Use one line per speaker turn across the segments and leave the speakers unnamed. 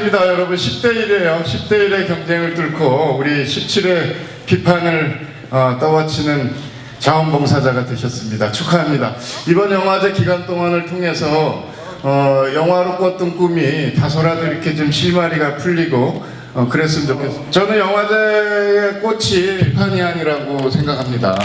축하드립니다, 여러분. 10대 1이에요. 10대 1의 경쟁을 뚫고 우리 17의 비판을 어, 떠받치는 자원봉사자가 되셨습니다. 축하합니다. 이번 영화제 기간 동안을 통해서 어, 영화로 꿨던 꿈이 다소라도 이렇게 좀 실마리가 풀리고 어, 그랬으면 좋겠어요. 저는 영화제의 꽃이 비판이안이라고 생각합니다.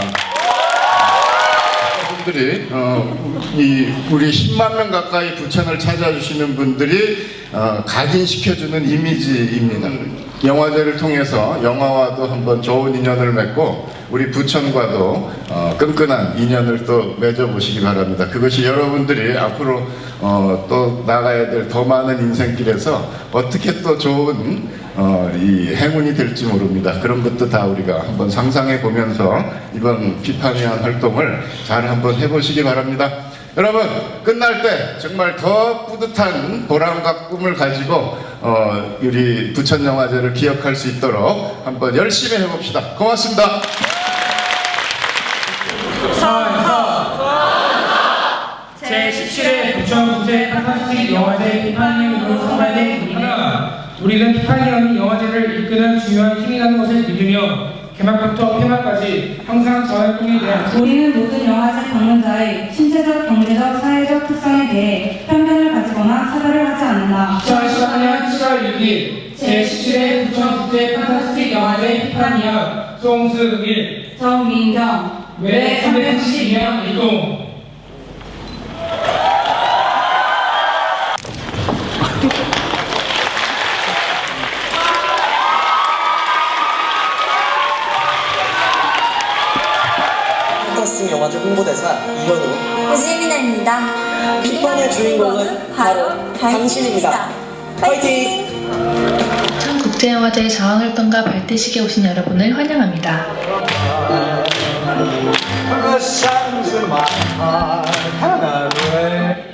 분들이 어, 이 우리 10만 명 가까이 부천을 찾아주시는 분들이 어, 각인시켜주는 이미지입니다. 영화제를 통해서 영화와도 한번 좋은 인연을 맺고 우리 부천과도 어, 끈끈한 인연을 또 맺어보시기 바랍니다. 그것이 여러분들이 앞으로 어, 또 나가야 될 더 많은 인생길에서 어떻게 또 좋은 어, 이 행운이 될지 모릅니다. 그런 것도 다 우리가 한번 상상해 보면서 이번 비판위한 활동을 잘 한번 해보시기 바랍니다. 여러분 끝날 때 정말 더 뿌듯한 보람과 꿈을 가지고 어, 우리 부천 영화제를 기억할 수 있도록 한번 열심히 해봅시다. 고맙습니다.
제17회 부천국제 판타스틱 영화제 피파니언으로 선발된 우리는 우리는 피파니언이 영화제를 이끄는 중요한 힘이라는 것을 믿으며 개막부터 폐막까지 항상 저활동에 대한
우리는 모든 영화제 방문자의 신체적, 경제적, 사회적 특성에 대해 편견을 가지거나 차별을 하지 않는다.
2014년 7월 6일 제17회 부천 국제 판타스틱 영화제 피파니언 송승일
정민경,
외 372명 일동
판타스틱 영화제 홍보대사 이현우
고지민아입니다.
비판의 주인공은 바로 당신입니다. 파이팅!
국제영화제 자원활동가 발대식에 오신 여러분을 환영합니다.
「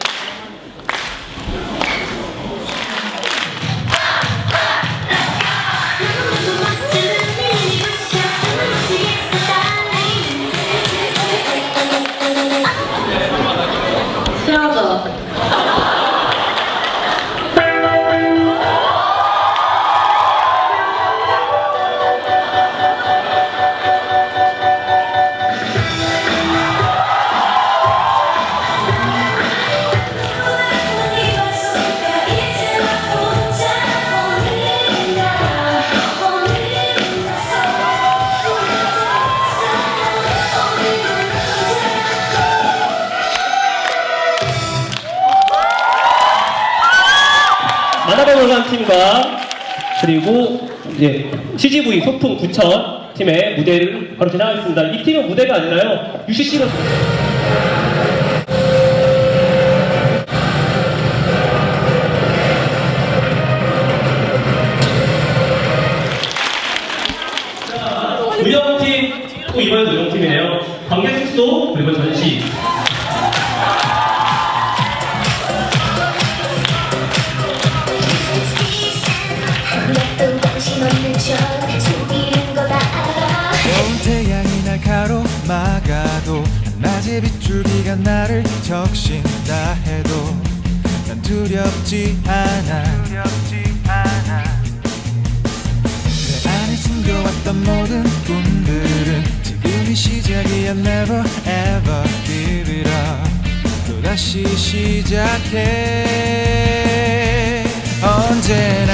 만화가 놀란 팀과 그리고 이제 CGV 소풍 구천 팀의 무대를 바로 진행하겠습니다. 이 팀은 무대가 아니라요. UCC로 우영팀 또 이번에도 우영팀이네요. 관객 숙소 그리고 전시
빗줄기가 나를 적신다 해도 난 두렵지 않아. 내 안에 숨겨왔던 모든 꿈들은 지금이 시작이야. Never ever give it up. 또다시 시작해. 언제나